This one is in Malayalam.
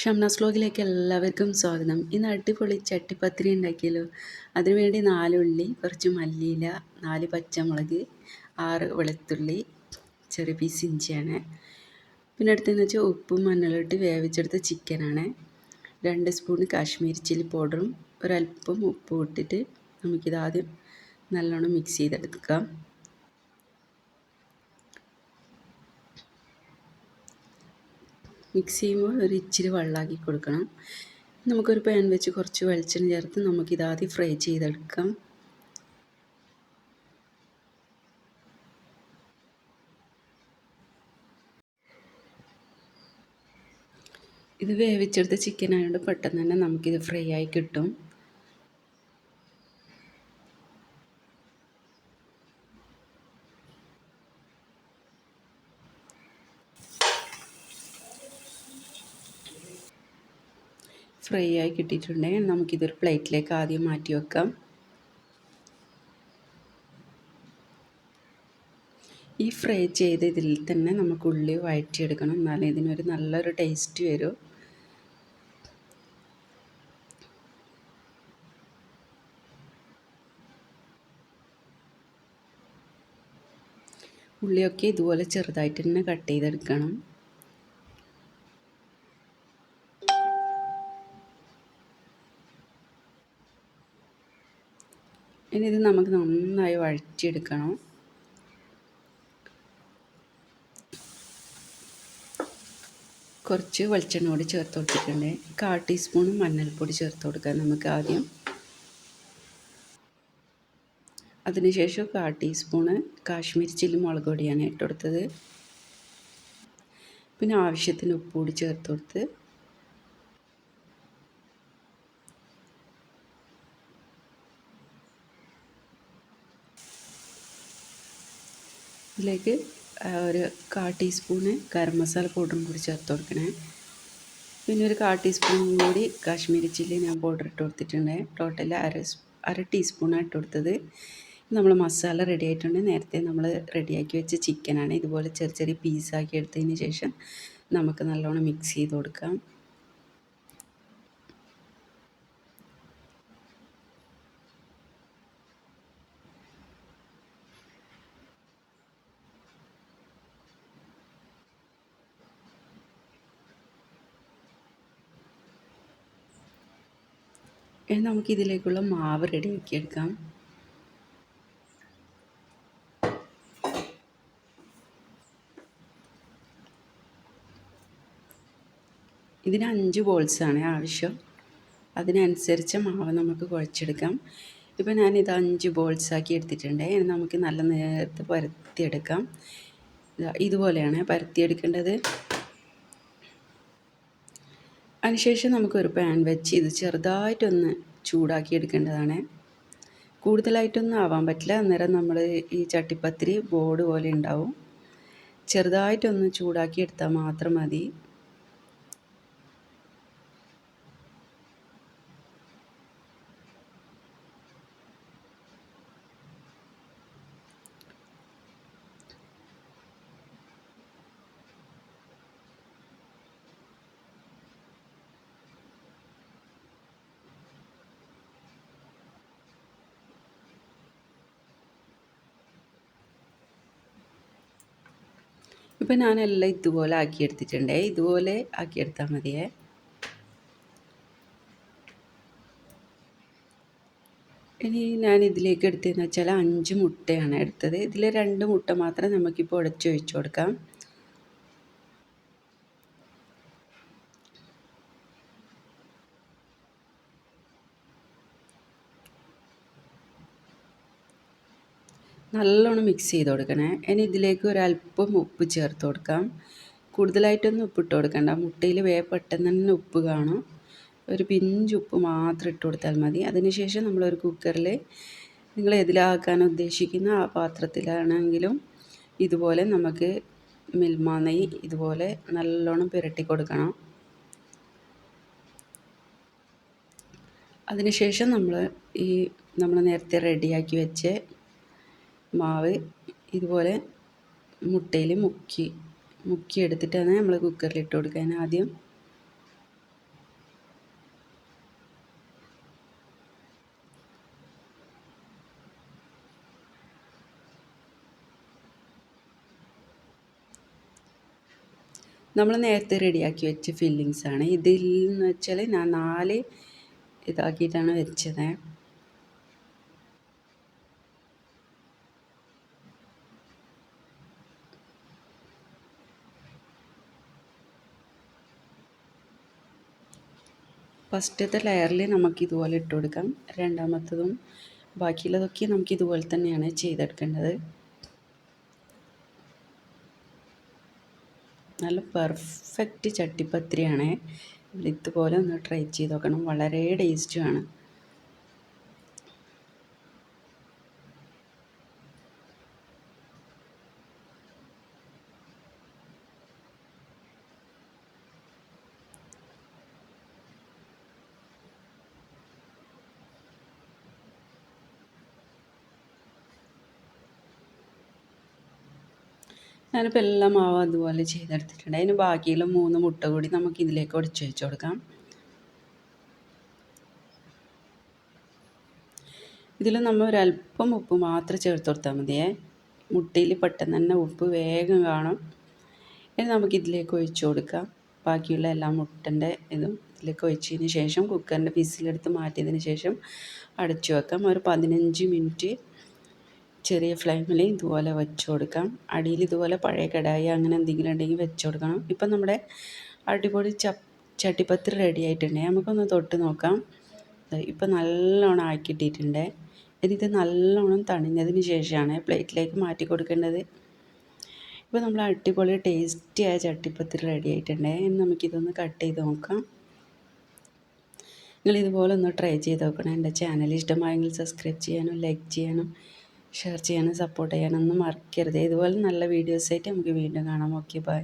ഷംനാസ് വ്ലോഗിലേക്ക് എല്ലാവർക്കും സ്വാഗതം. ഇന്ന് അടിപൊളി ചട്ടിപ്പത്തിരി ഉണ്ടാക്കിയല്ലോ. അതിനുവേണ്ടി നാല് ഉള്ളി കുറച്ച് മല്ലിയില നാല് പച്ചമുളക് ആറ് വെളുത്തുള്ളി ചെറിയ പീസ് ഇഞ്ചിയാണ്. പിന്നെ അടുത്തെന്ന് വെച്ചാൽ ഉപ്പും മഞ്ഞളിട്ട് വേവിച്ചെടുത്ത ചിക്കനാണ് രണ്ട് സ്പൂൺ കാശ്മീരി ചില്ലി പൗഡറും ഒരല്പം ഉപ്പും ഇട്ടിട്ട് നമുക്കിത് ആദ്യം നല്ലോണം മിക്സ് ചെയ്തെടുക്കാം. മിക്സ് ചെയ്യുമ്പോൾ ഒരു ഇച്ചിരി വെള്ളമാക്കി കൊടുക്കണം. നമുക്കൊരു പാൻ വെച്ച് കുറച്ച് വെളിച്ചെണ്ണ ചേർത്ത് നമുക്കിതാദ്യം ഫ്രൈ ചെയ്തെടുക്കാം. ഇത് വേവിച്ചെടുത്ത ചിക്കൻ ആയതുകൊണ്ട് പെട്ടെന്ന് തന്നെ നമുക്കിത് ഫ്രൈ ആയി കിട്ടും. ഫ്രൈ ആയി കിട്ടിയിട്ടുണ്ടെങ്കിൽ നമുക്കിതൊരു പ്ലേറ്റിലേക്ക് ആദ്യം മാറ്റി വെക്കാം. ഈ ഫ്രൈ ചെയ്ത ഇതിൽ തന്നെ നമുക്ക് ഉള്ളി വഴറ്റിയെടുക്കണം. എന്നാലേ ഇതിനൊരു നല്ലൊരു ടേസ്റ്റ് വരും. ഉള്ളിയൊക്കെ ഇതുപോലെ ചെറുതായിട്ട് തന്നെ കട്ട് ചെയ്തെടുക്കണം. ഇനി ഇത് നമുക്ക് നന്നായി വഴറ്റിയെടുക്കണം. കുറച്ച് വെളിച്ചെണ്ണ കൂടി ചേർത്ത് കൊടുത്തിട്ടുണ്ട്. കാൽ ടീസ്പൂൺ മഞ്ഞൾപ്പൊടി ചേർത്ത് കൊടുക്കാം നമുക്ക് ആദ്യം. അതിനുശേഷം കാൽ ടീസ്പൂണ് കാശ്മീരി ചില്ലി മുളക് പൊടിയാണ് ഇട്ട് കൊടുത്തത്. പിന്നെ ആവശ്യത്തിന് ഉപ്പ് കൂടി ചേർത്ത് കൊടുത്ത് ഇതിലേക്ക് ഒരു കാ ടീസ്പൂണ് ഗരം മസാല പൗഡറും കൂടി ചേർത്ത് കൊടുക്കണേ. പിന്നെ ഒരു കാ ടീസ്പൂൺ കൂടി കാശ്മീരി ചില്ലി ഞാൻ പൗഡർ ഇട്ട് കൊടുത്തിട്ടുണ്ട്. ടോട്ടൽ അര അര ടീസ്പൂണാണ് ഇട്ട് കൊടുത്തത്. നമ്മൾ മസാല റെഡി ആയിട്ടുണ്ട്. നേരത്തെ നമ്മൾ റെഡിയാക്കി വെച്ച ചിക്കനാണ് ഇതുപോലെ ചെറിയ ചെറിയ പീസാക്കി എടുത്തതിന് ശേഷം നമുക്ക് നല്ലോണം മിക്സ് ചെയ്ത് കൊടുക്കാം. ഇനി നമുക്ക് ഇതിലേക്കുള്ള മാവ് റെഡിയാക്കി എടുക്കാം ഇതിന് അഞ്ച് ബോൾസാണ് ആവശ്യം. അതിനനുസരിച്ച് മാവ് നമുക്ക് കുഴച്ചെടുക്കാം. ഇപ്പം ഞാനിത് അഞ്ച് ബോൾസാക്കി എടുത്തിട്ടുണ്ട്. ഇനി നമുക്ക് നല്ല നേരത്തെ പരത്തിയെടുക്കാം. ഇതുപോലെയാണ് പരത്തിയെടുക്കേണ്ടത്. അതിനുശേഷം നമുക്കൊരു പാൻ വെച്ച് ഇത് ചെറുതായിട്ടൊന്ന് ചൂടാക്കി എടുക്കേണ്ടതാണ്. കൂടുതലായിട്ടൊന്നും ആവാൻ പറ്റില്ല. അന്നേരം നമ്മൾ ഈ ചട്ടിപ്പത്തിരി ബോർഡ് പോലെ ഉണ്ടാവും. ചെറുതായിട്ടൊന്ന് ചൂടാക്കി എടുത്താൽ മാത്രം മതി. ഇപ്പം ഞാനെല്ലാം ഇതുപോലെ ആക്കിയെടുത്തിട്ടുണ്ട്. ഇതുപോലെ ആക്കിയെടുത്താൽ മതിയേ. ഇനി ഞാൻ ഇതിലേക്ക് എടുത്തതെന്ന് വെച്ചാൽ അഞ്ച് മുട്ടയാണ് എടുത്തത്. ഇതിൽ രണ്ട് മുട്ട മാത്രം നമുക്കിപ്പോൾ ഉടച്ചൊഴിച്ചു കൊടുക്കാം. നല്ലോണം മിക്സ് ചെയ്ത് കൊടുക്കണേ. ഇനി ഇതിലേക്ക് ഒരല്പം ഉപ്പ് ചേർത്ത് കൊടുക്കാം. കൂടുതലായിട്ടൊന്നും ഉപ്പിട്ട് കൊടുക്കണ്ട. മുട്ടയിൽ വേ പെട്ടെന്ന് തന്നെ ഉപ്പ് കാണും. ഒരു പിഞ്ച് ഉപ്പ് മാത്രം ഇട്ട് കൊടുത്താൽ മതി. അതിനുശേഷം നമ്മളൊരു കുക്കറിൽ നിങ്ങൾ എതിലാക്കാൻ ഉദ്ദേശിക്കുന്ന ആ പാത്രത്തിലാണെങ്കിലും ഇതുപോലെ നമുക്ക് മിൽമ നെയ്യ് ഇതുപോലെ നല്ലോണം പുരട്ടി കൊടുക്കണം. അതിനുശേഷം നമ്മൾ ഈ നമ്മൾ നേരത്തെ റെഡിയാക്കി വെച്ച് മാവ് ഇതുപോലെ മുട്ടയിൽ മുക്കി മുക്കി എടുത്തിട്ടാണ് നമ്മൾ കുക്കറിൽ ഇട്ട് അതിന് ആദ്യം നമ്മൾ നേരത്തെ റെഡിയാക്കി വെച്ച ഫില്ലിങ്സാണ് ഇതിൽ നിന്ന് വെച്ചാൽ ഞാൻ നാല് ഇതാക്കിയിട്ടാണ് വെച്ചത്. ഫസ്റ്റത്തെ ലെയറിൽ നമുക്ക് ഇതുപോലെ ഇട്ട് കൊടുക്കാം. രണ്ടാമത്തതും ബാക്കിയുള്ളതൊക്കെ നമുക്ക് ഇതുപോലെ തന്നെയാണ് ചെയ്തെടുക്കേണ്ടത്. നല്ല പെർഫെക്റ്റ് ചട്ടിപ്പത്രിയാണ് ഇതുപോലെ ഒന്ന് ട്രൈ ചെയ്ത് നോക്കണം. വളരെ ടേസ്റ്റുമാണ് ഞാനിപ്പോൾ എല്ലാം മാവ് അതുപോലെ ചെയ്തെടുത്തിട്ടുണ്ട്. അതിന് ബാക്കിയുള്ള മൂന്ന് മുട്ട കൂടി നമുക്ക് ഇതിലേക്ക് ഒടിച്ചു വെച്ച് കൊടുക്കാം. ഇതിൽ നമ്മൾ ഒരല്പം ഉപ്പ് മാത്രം ചേർത്ത് കൊടുത്താൽ മതിയേ. മുട്ടയിൽ പെട്ടെന്ന് തന്നെ ഉപ്പ് വേഗം കാണും. ഇനി നമുക്ക് ഇതിലേക്ക് ഒഴിച്ചു കൊടുക്കാം. ബാക്കിയുള്ള എല്ലാ മുട്ടന്റെ ഇതും ഇതിലേക്ക് ഒഴിച്ചതിന് ശേഷം കുക്കറിന്റെ വിസിലെടുത്ത് മാറ്റിയതിന് ശേഷം അടച്ചു വെക്കാം. ഒരു പതിനഞ്ച് മിനിറ്റ് ചെറിയ ഫ്ലെയിമിൽ ഇതുപോലെ വെച്ച് കൊടുക്കാം. അടിയിൽ ഇതുപോലെ പഴയ കടായി അങ്ങനെ എന്തെങ്കിലും ഉണ്ടെങ്കിൽ വെച്ച് കൊടുക്കണം. ഇപ്പം നമ്മുടെ അടിപൊളി ചപ്പ് ചട്ടിപ്പത്തിരി റെഡി ആയിട്ടുണ്ട്. നമുക്കൊന്ന് തൊട്ട് നോക്കാം. ഇപ്പം നല്ലോണം ആക്കിയിട്ടിട്ടുണ്ട് ഇത് നല്ലോണം തണിഞ്ഞതിന് ശേഷമാണ് പ്ലേറ്റിലേക്ക് മാറ്റി കൊടുക്കേണ്ടത്. ഇപ്പോൾ നമ്മൾ അടിപൊളി ടേസ്റ്റിയായ ചട്ടിപ്പത്തിരി റെഡി ആയിട്ടുണ്ട്. ഇനി നമുക്കിതൊന്ന് കട്ട് ചെയ്ത് നോക്കാം. നിങ്ങൾ ഇതുപോലെ ഒന്ന് ട്രൈ ചെയ്ത് നോക്കണം. എന്റെ ചാനൽ ഇഷ്ടമായെങ്കിൽ സബ്സ്ക്രൈബ് ചെയ്യാനും ലൈക്ക് ചെയ്യാനും ഷെയർ ചെയ്യാനും സപ്പോർട്ട് ചെയ്യാനൊന്നും മറക്കരുത്. ഇതുപോലെ നല്ല വീഡിയോസായിട്ട് നമുക്ക് വീണ്ടും കാണാം. Okay bye